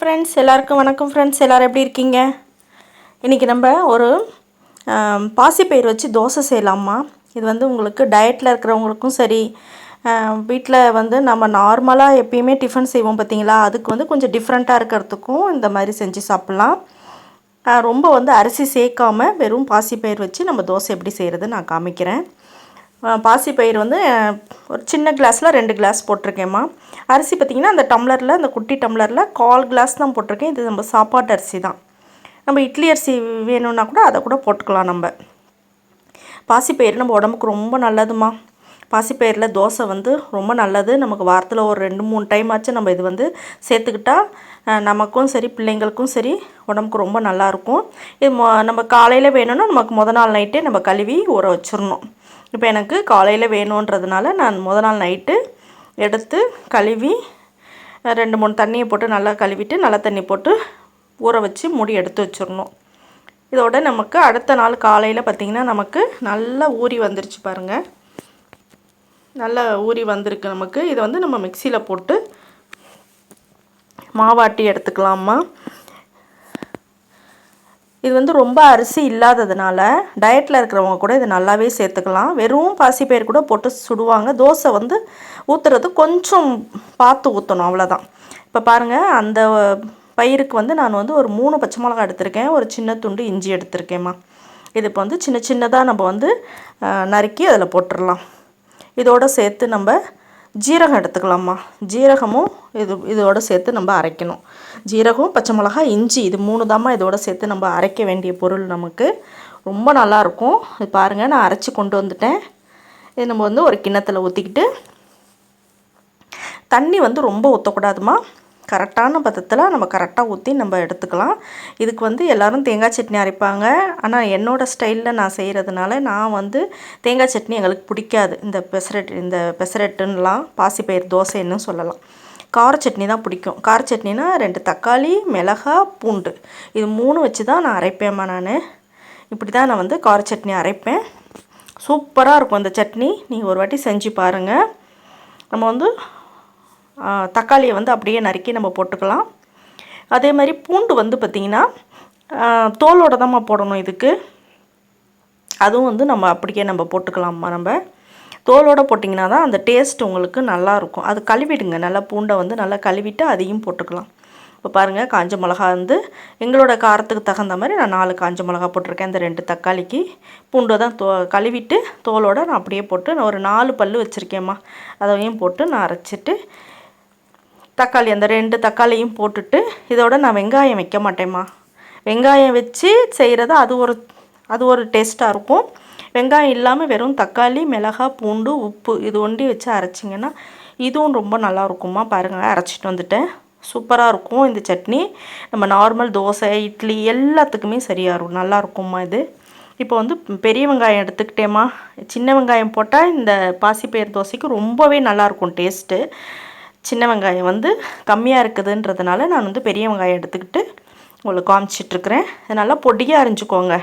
Friends எல்லாருக்கும் வணக்கம் friends எல்லோரும் எப்படி இருக்கீங்க? இன்றைக்கி நம்ம ஒரு பாசிப்பயிர் வச்சு தோசை செய்யலாமா? இது வந்து உங்களுக்கு டயட்டில் இருக்கிறவங்களுக்கும் சரி வீட்டில் வந்து நம்ம நார்மலாக எப்பயுமே டிஃபன் செய்வோம் பார்த்தீங்களா? அதுக்கு வந்து கொஞ்சம் டிஃப்ரெண்ட்டாக இருக்கிறதுக்கும் இந்த மாதிரி செஞ்சு சாப்பிட்லாம். ரொம்ப வந்து அரிசி சேர்க்காமல் வெறும் பாசிப்பயிர் வச்சு நம்ம தோசை எப்படி செய்கிறது நான் காமிக்கிறேன். பாசிப்பயிர் வந்து ஒரு சின்ன கிளாஸில் ரெண்டு கிளாஸ் போட்டிருக்கேம்மா. அரிசி பார்த்திங்கன்னா அந்த டம்ளரில் அந்த குட்டி டம்ளரில் கால் கிளாஸ் தான் போட்டிருக்கேன். இது நம்ம சாப்பாட்டு அரிசி தான். நம்ம இட்லி அரிசி வேணும்னா கூட அதை கூட போட்டுக்கலாம் நம்ம. பாசிப்பயிர் நம்ம உடம்புக்கு ரொம்ப நல்லதுமா பாசிப்பயிரில் தோசை வந்து ரொம்ப நல்லது. நமக்கு வாரத்தில் ஒரு ரெண்டு மூணு டைம் ஆச்சு நம்ம இது வந்து சேர்த்துக்கிட்டால் நமக்கும் சரி பிள்ளைங்களுக்கும் சரி உடம்புக்கு ரொம்ப நல்லாயிருக்கும் இது நம்ம காலையில் வேணும்னா நமக்கு முத நாள் நைட்டே நம்ம கழுவி ஊற வச்சிடணும். இப்போ எனக்கு காலையில் வேணுன்றதுனால நான் முத நாள் நைட்டு எடுத்து கழுவி ரெண்டு மூணு தண்ணியை போட்டு நல்லா கழுவிட்டு நல்லா தண்ணி போட்டு ஊற வச்சு மூடி எடுத்து வச்சிடணும். இதோட நமக்கு அடுத்த நாள் காலையில் பார்த்திங்கன்னா நமக்கு நல்லா ஊறி வந்துருச்சு பாருங்கள் நல்லா ஊறி வந்திருக்கு நமக்கு. இதை வந்து நம்ம மிக்சியில் போட்டு மாவாட்டி எடுத்துக்கலாமா? இது வந்து ரொம்ப அரிசி இல்லாததுனால டயட்டில் இருக்கிறவங்க கூட இதை நல்லாவே சேர்த்துக்கலாம். வெறும் பாசிப்பயிர் கூட போட்டு சுடுவாங்க. தோசை வந்து ஊற்றுறது கொஞ்சம் பார்த்து ஊற்றணும் அவ்வளோதான் இப்போ பாருங்கள் அந்த பயிருக்கு வந்து நான் வந்து ஒரு மூணு பச்சை மிளகா எடுத்திருக்கேன். ஒரு சின்ன துண்டு இஞ்சி எடுத்திருக்கேம்மா. இது இப்போ வந்து சின்ன சின்னதாக நம்ம வந்து நறுக்கி அதில் போட்டுடலாம் இதோடு சேர்த்து நம்ம ஜீரகம் எடுத்துக்கலாமா ஜீரகமும் இது இதோடு சேர்த்து நம்ம அரைக்கணும். ஜீரகம் பச்சை மிளகா இஞ்சி இது மூணு தாம்மா இதோடு சேர்த்து நம்ம அரைக்க வேண்டிய பொருள் நமக்கு. ரொம்ப நல்லாயிருக்கும். இது பாருங்கள் நான் அரைச்சி கொண்டு வந்துட்டேன். இது நம்ம வந்து ஒரு கிண்ணத்தில் ஊற்றிக்கிட்டு தண்ணி வந்து ரொம்ப ஊற்றக்கூடாதுமா கரெக்டான பதத்தில் நம்ம கரெக்டாக ஊற்றி நம்ம எடுத்துக்கலாம். இதுக்கு வந்து எல்லோரும் தேங்காய் சட்னி அரைப்பாங்க. ஆனால் என்னோடய ஸ்டைலில் நான் செய்கிறதுனால நான் வந்து தேங்காய் சட்னி எங்களுக்கு பிடிக்காது. இந்த பெசரட் இந்த பெசரட்டுன்னெலாம் பாசிப்பயிர் தோசைன்னு சொல்லலாம். கார சட்னி தான் பிடிக்கும். கார சட்னினா ரெண்டு தக்காளி மிளகா பூண்டு. இது மூணு வச்சு தான் நான் அரைப்பேம்மா நான். இப்படி தான் நான் வந்து கார சட்னி அரைப்பேன். சூப்பராக இருக்கும் அந்த சட்னி. நீங்கள் ஒரு வாட்டி செஞ்சு பாருங்கள் நம்ம வந்து தக்காளியை வந்து அப்படியே நறுக்கி நம்ம போட்டுக்கலாம். அதே மாதிரி பூண்டு வந்து பார்த்திங்கன்னா தோலோடு தான் போடணும் இதுக்கு. அதுவும் வந்து நம்ம அப்படியே நம்ம போட்டுக்கலாம்மா நம்ம. தோலோடு போட்டிங்கன்னா தான் அந்த டேஸ்ட் உங்களுக்கு நல்லாயிருக்கும் அது கழுவிடுங்க. நல்லா பூண்டை வந்து நல்லா கழுவிட்டு அதையும் போட்டுக்கலாம். இப்போ பாருங்கள் காஞ்ச மிளகா வந்து எங்களோட காரத்துக்கு தகுந்த மாதிரி நான் நாலு காஞ்ச மிளகா போட்டிருக்கேன். இந்த ரெண்டு தக்காளிக்கு. பூண்டை தான் தோ கழுவிட்டு தோலோடு நான் அப்படியே போட்டு நான் ஒரு நாலு பல் வச்சுருக்கேம்மா. அதையும் போட்டு நான் அரைச்சிட்டு தக்காளி அந்த ரெண்டு தக்காளியும் போட்டுட்டு இதோட நான் வெங்காயம் வைக்க மாட்டேம்மா. வெங்காயம் வச்சு செய்கிறது அது ஒரு அது ஒரு டேஸ்ட்டாக இருக்கும். வெங்காயம் இல்லாமல் வெறும் தக்காளி மிளகா பூண்டு உப்பு இது ஒண்டி வச்சு அரைச்சிங்கன்னா இதுவும் ரொம்ப நல்லா இருக்குமா பாருங்கள் அரைச்சிட்டு வந்துட்டேன். சூப்பராக இருக்கும் இந்த சட்னி. நம்ம நார்மல் தோசை இட்லி எல்லாத்துக்குமே சரியாக இருக்கும். நல்லாயிருக்கும்மா இது. இப்போ வந்து பெரிய வெங்காயம் எடுத்துக்கிட்டேம்மா. சின்ன வெங்காயம் போட்டால் இந்த பாசிப்பயிர் தோசைக்கு ரொம்பவே நல்லாயிருக்கும் டேஸ்ட்டு. சின்ன வெங்காயம் வந்து கம்மியாக இருக்குதுன்றதுனால நான் வந்து பெரிய வெங்காயம் எடுத்துக்கிட்டு உங்களுக்கு காமிச்சிட்ருக்குறேன். நல்லா பொடியாக அரிஞ்சுக்கோங்க.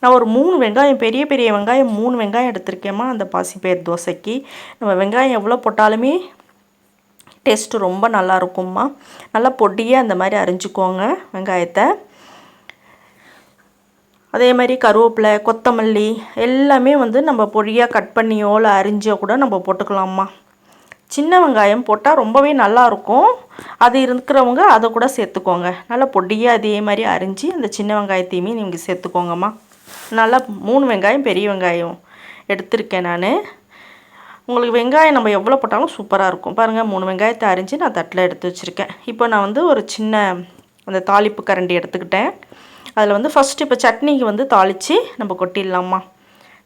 நான் ஒரு மூணு வெங்காயம் பெரிய பெரிய வெங்காயம் மூணு வெங்காயம் எடுத்திருக்கேம்மா. அந்த பாசிப்பயிர் தோசைக்கு. நம்ம வெங்காயம் எவ்வளோ போட்டாலுமே டேஸ்ட்டு ரொம்ப நல்லா இருக்கும்மா. நல்லா பொடியாக அந்த மாதிரி அரிஞ்சுக்கோங்க வெங்காயத்தை. அதே மாதிரி கருவேப்பிலை கொத்தமல்லி எல்லாமே வந்து நம்ம பொடியாக கட் பண்ணியோ இல்லை அரிஞ்சோ கூட நம்ம போட்டுக்கலாம்மா. சின்ன வெங்காயம் போட்டால் ரொம்பவே நல்லாயிருக்கும் அது இருக்கிறவங்க அதை கூட சேர்த்துக்கோங்க. நல்லா பொடியாக அதே மாதிரி அரிஞ்சு அந்த சின்ன வெங்காயத்தையுமே நீங்கள் சேர்த்துக்கோங்கம்மா. நல்லா மூணு வெங்காயம் பெரிய வெங்காயம் எடுத்திருக்கேன் நான். உங்களுக்கு வெங்காயம் நம்ம எவ்வளோ போட்டாலும் சூப்பராக இருக்கும். பாருங்கள் மூணு வெங்காயத்தை அரிஞ்சு நான் தட்டில் எடுத்து வச்சுருக்கேன். இப்போ நான் வந்து ஒரு சின்ன அந்த தாளிப்பு கரண்டி எடுத்துக்கிட்டேன். அதில் வந்து ஃபஸ்ட்டு இப்போ சட்னிக்கு வந்து தாளித்து நம்ம கொட்டிடலாமா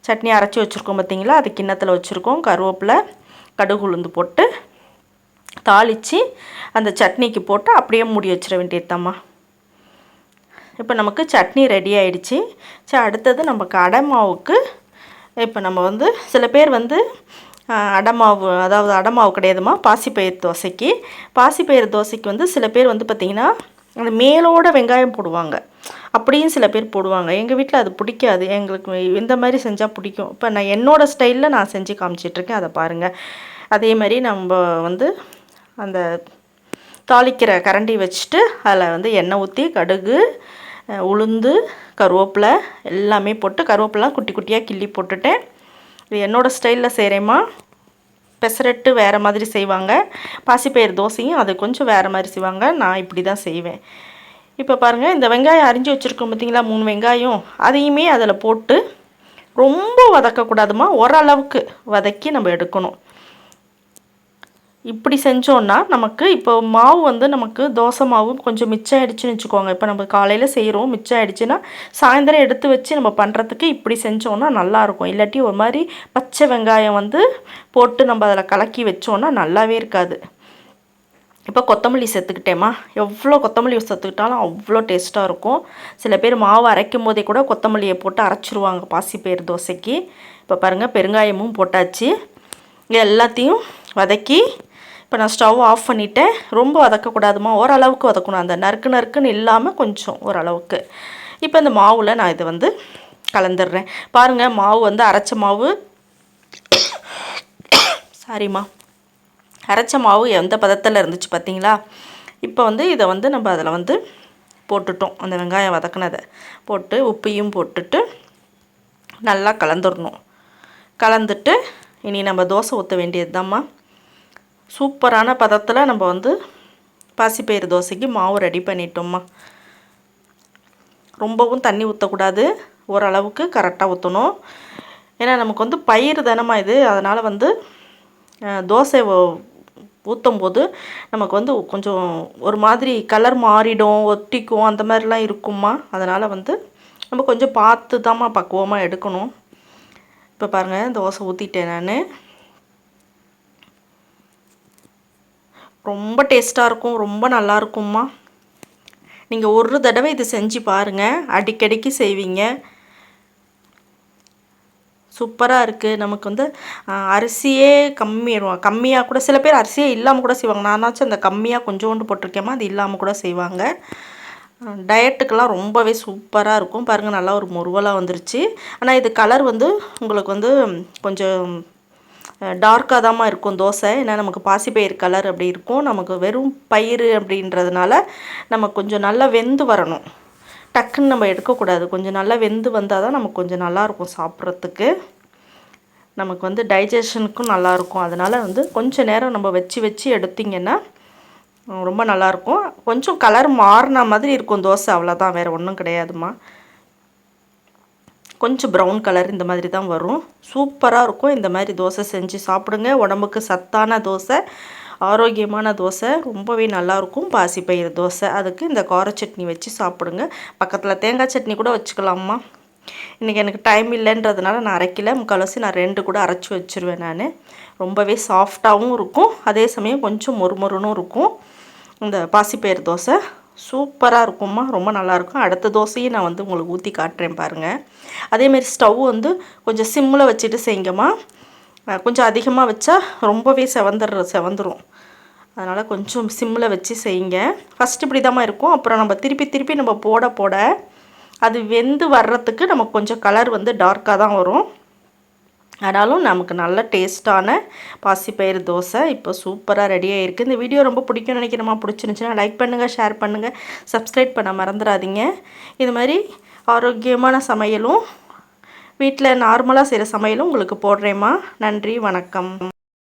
சட்னி அரைச்சி வச்சுருக்கோம் பார்த்தீங்களா அது கிண்ணத்தில் வச்சுருக்கோம் கருவேப்பிலை கடுகு உளுந்து போட்டு தாளித்து அந்த சட்னிக்கு போட்டு அப்படியே மூடி வச்சிட வேண்டியதுதாம்மா. இப்போ நமக்கு சட்னி ரெடி ஆகிடுச்சி சரி அடுத்தது நமக்கு அடை மாவுக்கு இப்போ நம்ம வந்து சில பேர் வந்து அடமாவு அதாவது அடமாவு கிடையாதுமா பாசிப்பயிர் தோசைக்கு. பாசிப்பயிர் தோசைக்கு வந்து சில பேர் வந்து பார்த்திங்கன்னா அந்த மேலோட வெங்காயம் போடுவாங்க. அப்படியும் சில பேர் போடுவாங்க. எங்கள் வீட்டில் அது பிடிக்காது. எங்களுக்கு இந்த மாதிரி செஞ்சால் பிடிக்கும். இப்போ நான் என்னோடய ஸ்டைலில் நான் செஞ்சு காமிச்சிட்ருக்கேன் அதை பாருங்கள் அதே மாதிரி நம்ம வந்து அந்த தாளிக்கிற கரண்டி வச்சுட்டு அதில் வந்து எண்ணெய் ஊற்றி கடுகு உளுந்து கருவேப்பிலை எல்லாமே போட்டு கருவேப்பிலாம் குட்டி குட்டியாக கிள்ளி போட்டுட்டேன். இது என்னோடய ஸ்டைலில் செய்கிறேம்மா பெசரட்டு வேறு மாதிரி செய்வாங்க. பாசிப்பயிறு தோசையும் அது கொஞ்சம் வேறு மாதிரி செய்வாங்க. நான் இப்படி தான் செய்வேன். இப்போ பாருங்கள் இந்த வெங்காயம் அரிஞ்சு வச்சுருக்கோம் பார்த்திங்களா மூணு வெங்காயம் அதையுமே அதில் போட்டு ரொம்ப வதக்கக்கூடாதுமா ஓரளவுக்கு வதக்கி நம்ம எடுக்கணும். இப்படி செஞ்சோன்னா நமக்கு இப்போ மாவு வந்து நமக்கு தோசை மாவு கொஞ்சம் மிச்சம் ஆகிடுச்சின்னு வச்சுக்கோங்க. இப்போ நம்ம காலையில் செய்கிறோம் மிச்சம் ஆகிடுச்சின்னா சாயந்தரம் எடுத்து வச்சு நம்ம பண்ணுறதுக்கு இப்படி செஞ்சோன்னா நல்லாயிருக்கும். இல்லாட்டி ஒரு மாதிரி பச்சை வெங்காயம் வந்து போட்டு நம்ம அதில் கலக்கி வச்சோன்னா நல்லாவே இருக்காது. இப்போ கொத்தமல்லி சேர்த்துக்கிட்டேம்மா. எவ்வளோ கொத்தமல்லி சேர்த்துக்கிட்டாலும் அவ்வளோ டேஸ்ட்டாக இருக்கும். சில பேர் மாவு அரைக்கும் போதே கூட கொத்தமல்லியை போட்டு அரைச்சிருவாங்க பாசிப்பயிறு தோசைக்கு. இப்போ பாருங்கள் பெருங்காயமும் போட்டாச்சு. எல்லாத்தையும் வதக்கி இப்போ நான் ஸ்டவ் ஆஃப் பண்ணிவிட்டேன் ரொம்ப வதக்கக்கூடாதுமா ஓரளவுக்கு வதக்கணும். அந்த நறுக்கு நறுக்குன்னு இல்லாமல் கொஞ்சம் ஓரளவுக்கு. இப்போ இந்த மாவில் நான் இதை வந்து கலந்துடுறேன். பாருங்கள் மாவு வந்து அரைச்ச மாவு. சாரிம்மா அரைச்ச மாவு எந்த பதத்தில் இருந்துச்சு பார்த்தீங்களா இப்போ வந்து இதை வந்து நம்ம அதில் வந்து போட்டுட்டோம். அந்த வெங்காயம் வதக்கினதை. போட்டு உப்பையும் போட்டுட்டு நல்லா கலந்துடணும் கலந்துட்டு இனி நம்ம தோசை ஊற்ற வேண்டியது தாம்மா சூப்பரான பதத்தில் நம்ம வந்து பாசிப்பயிறு தோசைக்கு மாவு ரெடி பண்ணிட்டோம்மா. ரொம்பவும் தண்ணி ஊற்றக்கூடாது ஓரளவுக்கு கரெக்டாக ஊற்றணும் ஏன்னா நமக்கு வந்து பயிர் தினமாக இது. அதனால் வந்து தோசை ஊற்றும் போது நமக்கு வந்து கொஞ்சம் ஒரு மாதிரி கலர் மாறிடும் ஒட்டிக்கும் அந்த மாதிரிலாம் இருக்குமா? அதனால் வந்து நம்ம கொஞ்சம் பார்த்து தான்மா பக்குவமாக எடுக்கணும். இப்போ பாருங்கள் தோசை ஊற்றிட்டேன் நான். ரொம்ப டேஸ்ட்டாக இருக்கும் ரொம்ப நல்லா இருக்கும்மா. நீங்கள் ஒரு தடவை இது செஞ்சு பாருங்கள் அடிக்கடிக்கு செய்வீங்க. சூப்பராக இருக்குது நமக்கு வந்து அரிசியே கம்மி கம்மியாக கூட சில பேர் அரிசியே இல்லாமல் கூட செய்வாங்க. நானாச்சும் அந்த கம்மியாக கொஞ்சோண்டு போட்டிருக்கேமா அது இல்லாமல் கூட செய்வாங்க. டயட்டுக்கெல்லாம் ரொம்பவே சூப்பராக இருக்கும். பாருங்கள் நல்லா ஒரு முருவலாக வந்துருச்சு. ஆனால் இது கலர் வந்து உங்களுக்கு வந்து கொஞ்சம் டார்க்காக தான் இருக்கும் தோசை. ஏன்னா நமக்கு பாசிப்பயிர் கலர் அப்படி இருக்கும். நமக்கு வெறும் பயிர் அப்படின்றதுனால நம்ம கொஞ்சம் நல்லா வெந்து வரணும். டக்குன்னு நம்ம எடுக்கக்கூடாது. கொஞ்சம் நல்லா வெந்து வந்தால் தான் நமக்கு கொஞ்சம் நல்லாயிருக்கும் சாப்பிட்றதுக்கு. நமக்கு வந்து டைஜஷனுக்கும் நல்லாயிருக்கும். அதனால் வந்து கொஞ்சம் நேரம் நம்ம வச்சு வச்சு எடுத்திங்கன்னா ரொம்ப நல்லாயிருக்கும். கொஞ்சம் கலர் மாறின மாதிரி இருக்கும் தோசை அவ்வளோதான். வேறு ஒன்றும் கிடையாதுமா கொஞ்சம் ப்ரௌன் கலர் இந்த மாதிரி தான் வரும். சூப்பராக இருக்கும். இந்த மாதிரி தோசை செஞ்சு சாப்பிடுங்க. உடம்புக்கு சத்தான தோசை. ஆரோக்கியமான தோசை ரொம்பவே நல்லாயிருக்கும் பாசிப்பயிறு தோசை. அதுக்கு இந்த கார சட்னி வச்சு சாப்பிடுங்க. பக்கத்தில் தேங்காய் சட்னி கூட வச்சுக்கலாமா இன்றைக்கி எனக்கு டைம் இல்லைன்றதுனால நான் அரைக்கல. முக்கால்வாசி நான் ரெண்டு கூட அரைச்சி வச்சுருவேன் நான். ரொம்பவே சாஃப்டாகவும் இருக்கும். அதே சமயம் கொஞ்சம் மொறுமொறுனும் இருக்கும். இந்த பாசிப்பயிறு தோசை சூப்பராக இருக்கும்மா. ரொம்ப நல்லாயிருக்கும் அடுத்த தோசையும் நான் வந்து உங்களுக்கு ஊற்றி காட்டுறேன் பாருங்கள் அதேமாரி ஸ்டவ் வந்து கொஞ்சம் சிம்மில் வச்சுட்டு செய்யுங்கம்மா. கொஞ்சம் அதிகமாக வச்சா ரொம்பவே செவந்துடுற செவந்துடும் அதனால் கொஞ்சம் சிம்மில் வச்சு செய்யுங்க. ஃபஸ்ட்டு இப்படி தான் இருக்கும். அப்புறம் நம்ம திருப்பி திருப்பி நம்ம போட போட அது வெந்து வர்றதுக்கு நமக்கு கொஞ்சம் கலர் வந்து டார்க்காக தான் வரும். ஆனாலும் நமக்கு நல்ல டேஸ்ட்டான பாசிப்பயிறு தோசை இப்போ சூப்பராக ரெடி ஆகிருக்கு இந்த வீடியோ ரொம்ப பிடிக்கும்னு நினைக்கிறோமா பிடிச்சிருந்துச்சுன்னா லைக் பண்ணுங்கள் ஷேர் பண்ணுங்கள் சப்ஸ்கிரைப் பண்ண மறந்துடாதீங்க. இது மாதிரி ஆரோக்கியமான சமையலும் வீட்டில் நார்மலாக செய்கிற சமையலும் உங்களுக்கு போடுறேம்மா. நன்றி வணக்கம்.